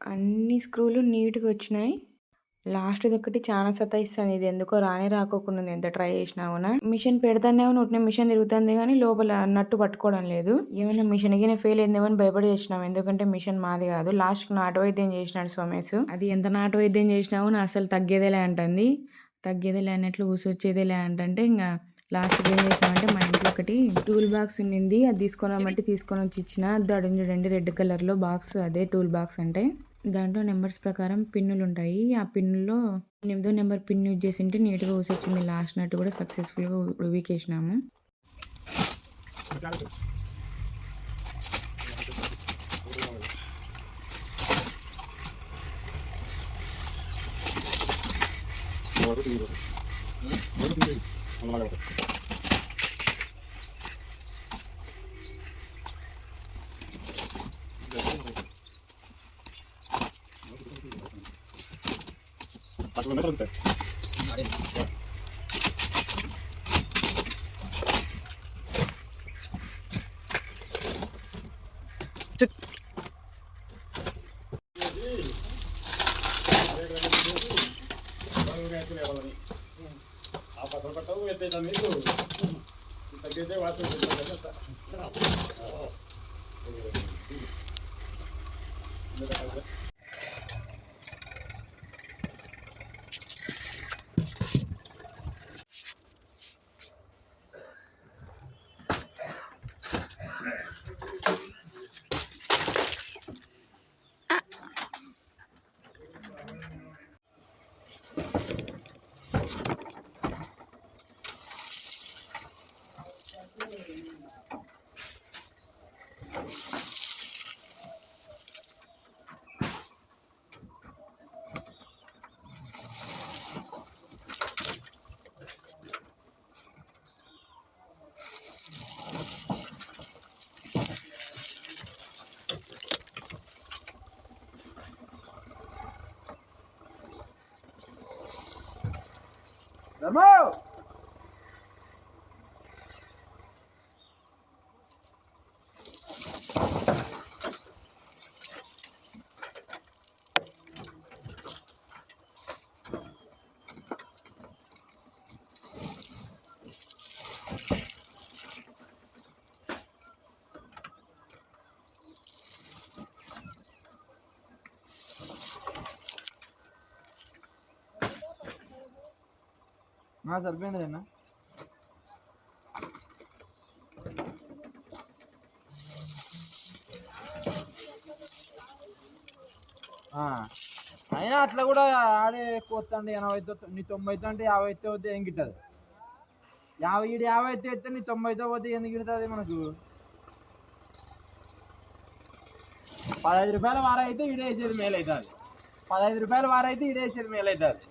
అన్ని స్క్రూలు నీట్‌గా వచ్చినాయి. లాస్ట్‌ది ఒకటి చాలా సతాయిస్తుంది. ఇది ఎందుకో రానే రాకోకుండా ఉంది. ఎంత ట్రై చేసినా కూడా. మిషన్ పెడతానే ఉన్న మిషన్ తిరుగుతుంది కానీ లోపల నట్టు పట్టుకోవడం లేదు. ఏమైనా మిషన్ గిన ఫెయిల్ అయిందేమో అని భయపడి చేసినాం. ఎందుకంటే మిషన్ మాది కాదు. లాస్ట్ నాటు వైద్యం చేసినాడు సోమేష్. అది ఎంత నాటు వైద్యం చేసినావు అసలు తగ్గేదేలే అంటుంది. తగ్గేదేలే అన్నట్లు ఊసొచ్చేదేలే అంటంటే ఇంకా లాస్ట్ ఏం చేసినామంటే మా ఇంట్లో ఒకటి టూల్ బాక్స్ ఉన్నింది. అది తీసుకొని రమ్మంటే తీసుకొని వచ్చి ఇచ్చిన. దాడు చూడండి రెడ్ కలర్‌లో బాక్స్ అదే టూల్ బాక్స్ అంటే. దాంట్లో నెంబర్స్ ప్రకారం పిన్నులు ఉంటాయి. ఆ పిన్నుల్లో ఎనిమిదో నెంబర్ పిన్ యూజ్ చేసి ఉంటే నీట్‌గా ఊసొచ్చింది. లాస్ట్ నట్టు కూడా సక్సెస్‌ఫుల్‌గా ఉడికేసినాము. Hmm? no es Vamos! అన్న అయినా అట్లా కూడా ఆడే పోతుంది ఎనభైతో ఎనభై నీ తొంభైతో అంటే యాభై అయితే పోతే ఏం గిట్టదు? యాభై ఈడు యాభై అయితే ఎత్తే నీ తొంభైతో పోతే ఎందుకు గిడుతుంది మనకు? పదహైదు రూపాయల వారైతే ఈడేసేది మేలు అవుతుంది పదహైదు రూపాయల వారైతే ఈడేసేది మేలు అవుతుంది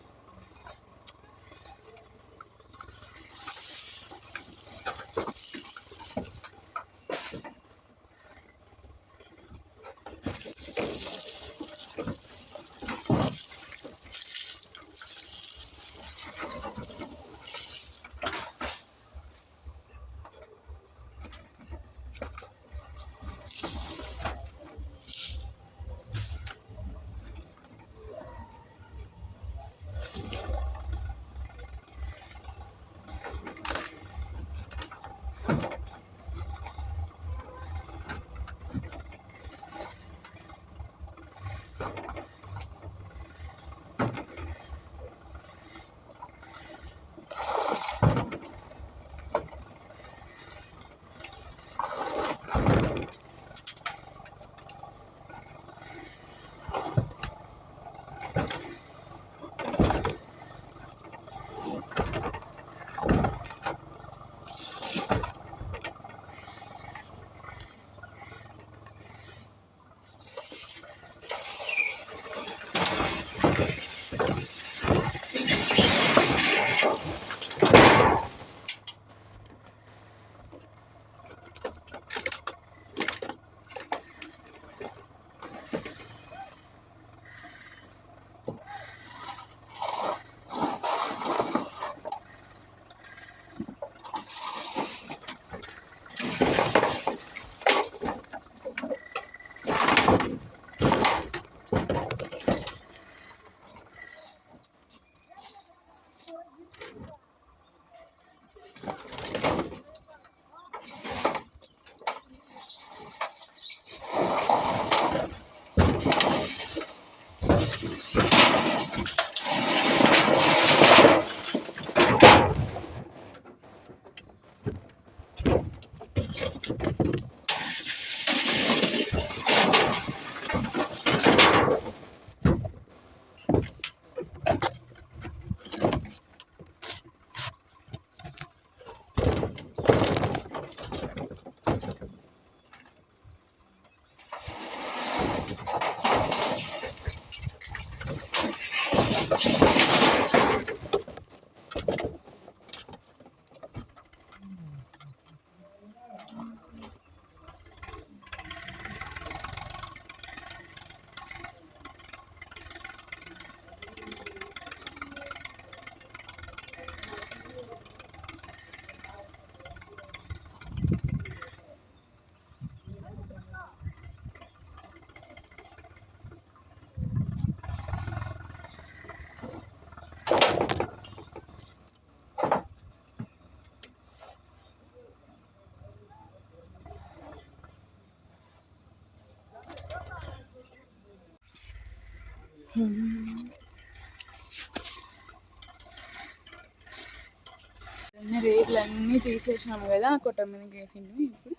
అన్ని అన్నీ తీసేసినాము కదా కొట్ట మీదకి వేసిండు ఇప్పుడు.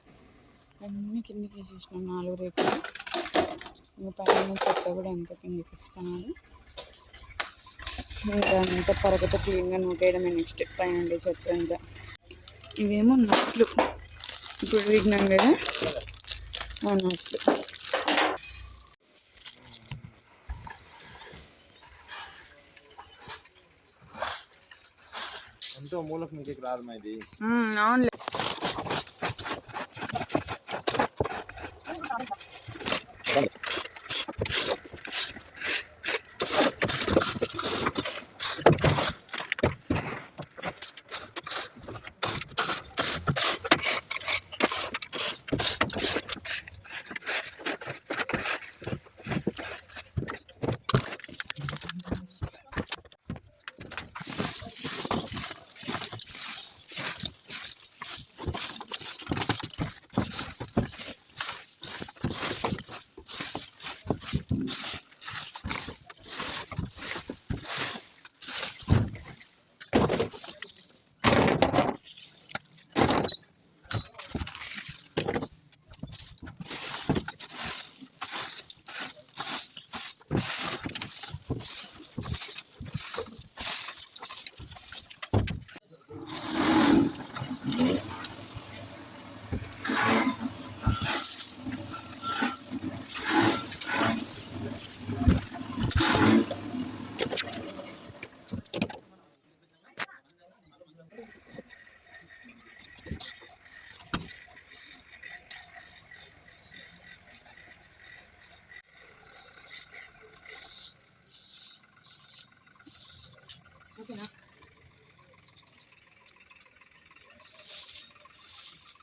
అన్ని కిందకి వేసేసినాం నాలుగు రేకులు. ఇంకా పైన చెత్త కూడా అంత కిందకి ఇస్తున్నాడు ఇంకా అంతా పరగతో క్లీన్గా నూకేయడమే నెక్స్ట్ పైన ఉండే చెత్త అంతా. ఇవేమో నట్లు. ఇప్పుడు విన్నాం కదా ఆ నట్లు. ఎంతో మూలకు మీకు రాదు మా ఇది అవునులే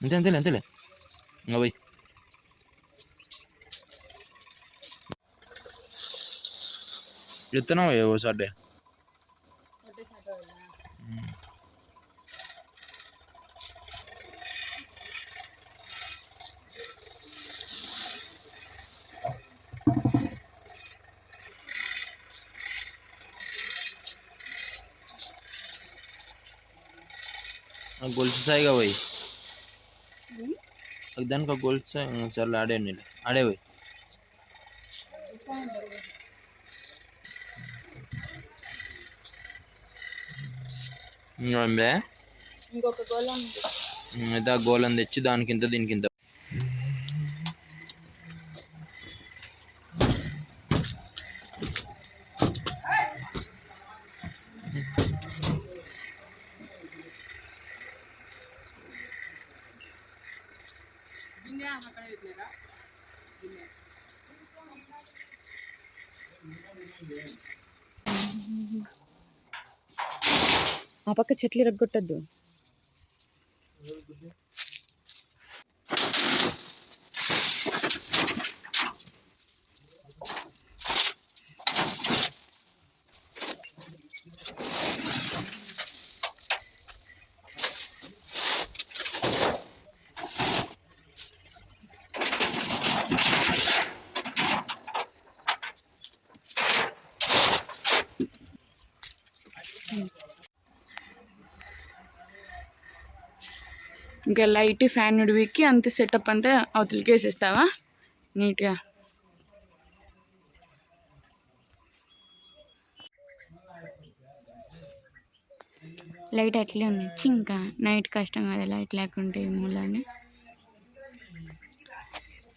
అంతే అంతేలే అంతేలే ఇంకా పోయి ఎత్తున్నావు ఏ ఓసారి గొలుసు సాయిగా పోయి దానికి ఒక గొలుసు సర్లే ఆడే నీళ్ళు ఆడే పోయి. ఇంకే ఇంకొక గోళం తెచ్చి దానికి ఇంత దీనికి ఇంత. ఆ పక్క చెట్లు ఇరగొట్టద్దు. ఇంకా లైట్ ఫ్యాన్ ఉడివికి అంత సెటప్ అంతా అవతలకి వేసేస్తావా నీట్గా. లైట్ అట్లే ఉండొచ్చు ఇంకా నైట్ కష్టం కదా లైట్ లేకుంటే మూలని.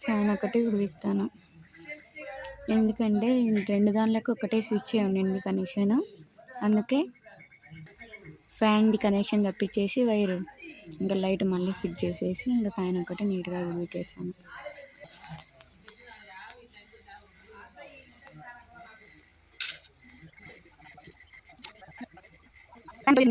ఫ్యాన్ ఒకటి ఉడిపిస్తాను ఎందుకంటే రెండు దానిలోకి ఒకటే స్విచ్ ఉండండి కనెక్షన్. అందుకే ఫ్యాన్ది కనెక్షన్ తప్పించేసి వైరు. ఇంకా లైట్ మళ్ళీ ఫిట్ చేసేసి ఇంకా ఫ్యాన్ ఒకటి నీట్గా ఉడికేసాను. అంటే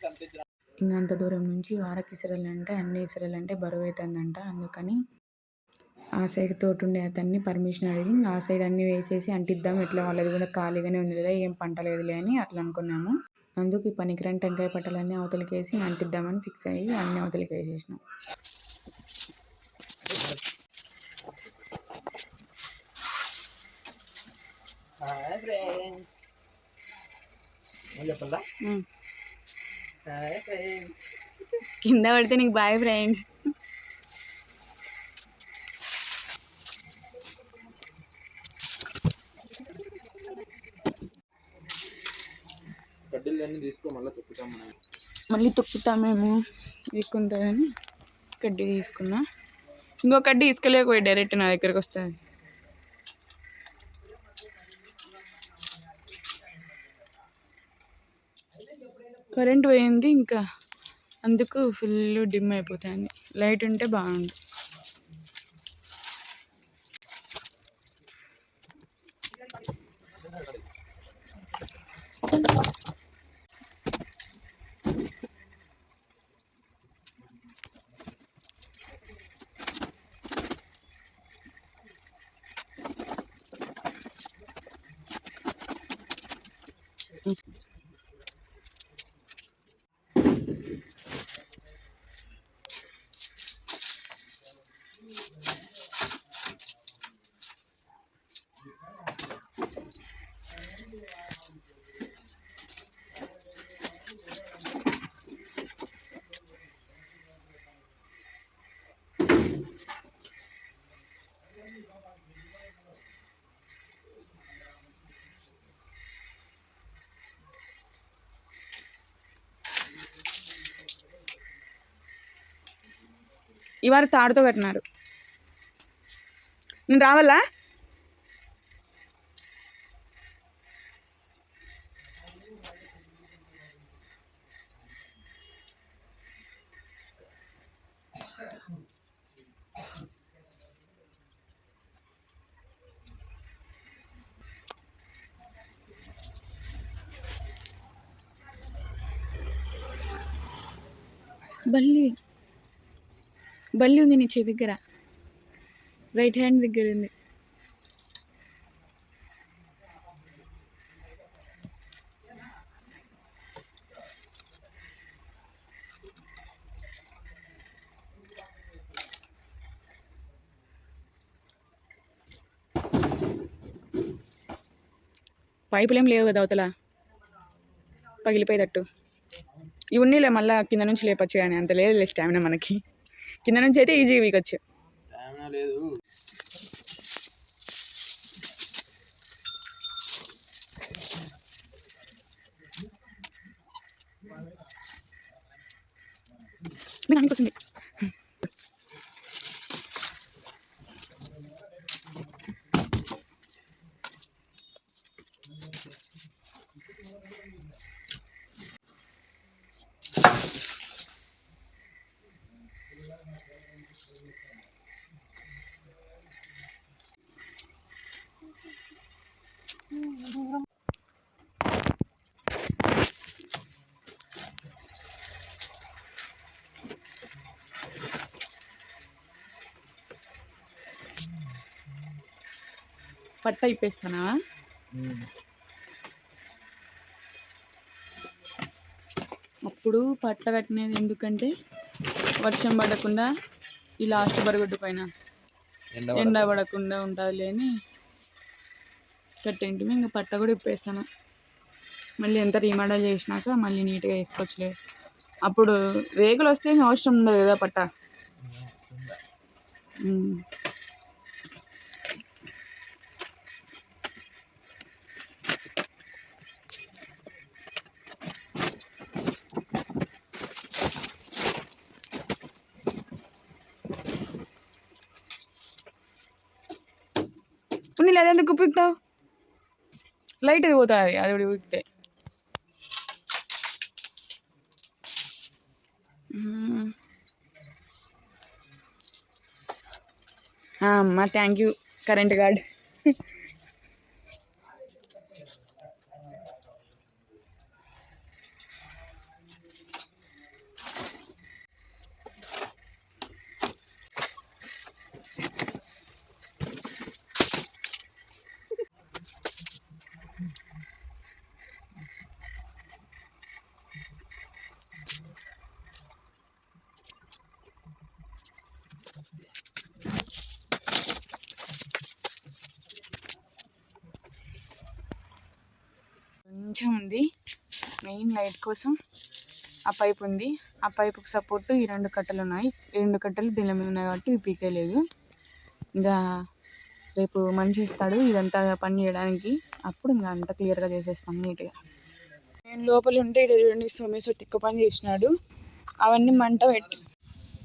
ఈ ఫస్ట్ చేసి అంత ఇచ్చిన ఇంకా అంత దూరం నుంచి వారకి అంటే అన్ని ఇసరలు అంటే బరువు అవుతుందంట అందుకని ఆ సైడ్ తోట ఉండే అతన్ని పర్మిషన్ అడిగి ఆ సైడ్ అన్ని వేసేసి అంటిద్దాం. ఇట్లా వాళ్ళది కూడా ఖాళీగానే ఉంది కదా ఏం పంట లేదులే అని అట్లా అనుకున్నాము. అందుకు ఈ పనికిరాని టెంకాయ పట్టలన్నీ అవతలికి వేసి అంటిద్దామని ఫిక్స్ అయ్యి అన్ని అవతలికి వేసేసినాం హాయ్ ఫ్రెండ్స్. కింద పడితే నీకు బాయ్ ఫ్రెండ్స్ కడ్డీలు అన్నీ తీసుకో మళ్ళీ తొక్కుతామేమో తీసుకుంటుందని కడ్డీ తీసుకున్నా. ఇంకో కడ్డీ తీసుకెళ్ళకపోయి డైరెక్ట్ నా దగ్గరకు వస్తుంది. కరెంట్ పోయింది ఇంకా. అందుకు ఫుల్ డిమ్ అయిపోతుంది లైట్ ఉంటే బాగుండు. ఇవాళ తాడుతో కట్టినారు. నేను రావాలా? బల్లి. బల్లి ఉంది నీ చేతి దగ్గర. రైట్ హ్యాండ్ దగ్గర ఉంది పైపులు ఏం లేవు కదా అవతల. పగిలిపోయేటట్టు. ఇవి ఉన్నీలే మళ్ళీ కింద నుంచి లేపచ్చు కానీ అంత లేదులే స్టామినా మనకి. కింద నుంచి అయితే ఈజీగా వీకొచ్చు. లేదు. మీ నాన్నకి పట్ట ఇప్పేస్తానా? అప్పుడు పట్ట కట్టినది ఎందుకంటే వర్షం పడకుండా ఈ లాస్ట్ బరగొడ్డు పైన ఎండ పడకుండా. ఉంటుంది స్కర్ట్ మేము ఇంకా పట్ట కూడా ఇప్పేస్తాను. మళ్ళీ ఎంత రీమోడల్ చేసినాక మళ్ళీ నీట్గా వేసుకోవచ్చులే. అప్పుడు రేగులు వస్తే అవసరం ఉండదు కదా పట్ట? లేదా ఎందుకు ఉపయోగిస్తావు లైట్ అది పోతుంది అది కూడా ఉప్పితే అమ్మ థ్యాంక్ యూ కరెంట్ గార్డ్ కొంచెం ఉంది మెయిన్ లైట్ కోసం ఆ పైప్ ఉంది. ఆ పైపుకి సపోర్ట్ ఈ రెండు కట్టలు ఉన్నాయి. ఈ రెండు కట్టలు దీని మీద ఉన్నాయి కాబట్టి ఇవి పీకేయలేదు ఇంకా రేపు మనిషి ఇస్తాడు ఇదంతా పని చేయడానికి. అప్పుడు ఇంకా అంతా క్లియర్గా చేసేస్తాం నీట్గా. నేను లోపల ఉంటే ఇక్కడ చూడండి. సోమేశ్వర్ తిక్క పని చేసినాడు. అవన్నీ మంట పెట్టి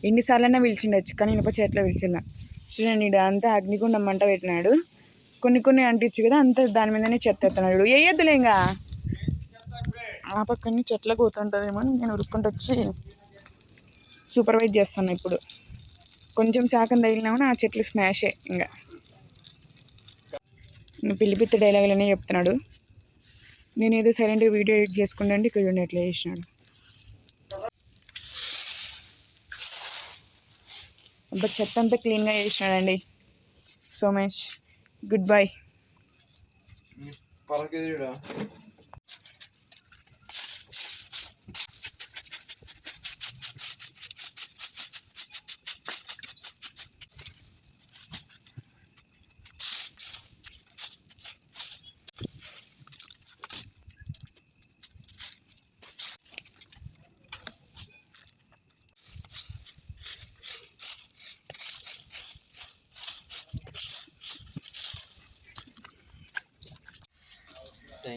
ఎన్నిసార్లైనా పిలిచిండొచ్చు. కానీ ఇనుప చేతిలో పిలిచిన చూడండి ఇక్కడ అంతా అగ్నిగుండం మంట పెట్టినాడు. కొన్ని కొన్ని అంటించు కదా అంత దాని మీదనే చెత్త ఎత్తున్నాడు వేయద్దులే ఇంకా. ఆ పక్కనే చెట్ల కూతుంటుందేమో అని నేను ఉరుక్కుంటూ వచ్చి సూపర్వైజ్ చేస్తాను ఇప్పుడు. కొంచెం శాఖం తగిలినామని ఆ చెట్లు స్మాషే ఇంకా. నేను పిల్లిపిత్త డైలాగులనే చెప్తున్నాడు. నేను ఏదో సైలెంట్గా వీడియో ఎడిట్ చేసుకుంటే ఇక్కడ చూడండి ఎట్లా చేసినాడు. అబ్బా చెత్త అంతా క్లీన్గా చేసినాడండి. Somesh good boy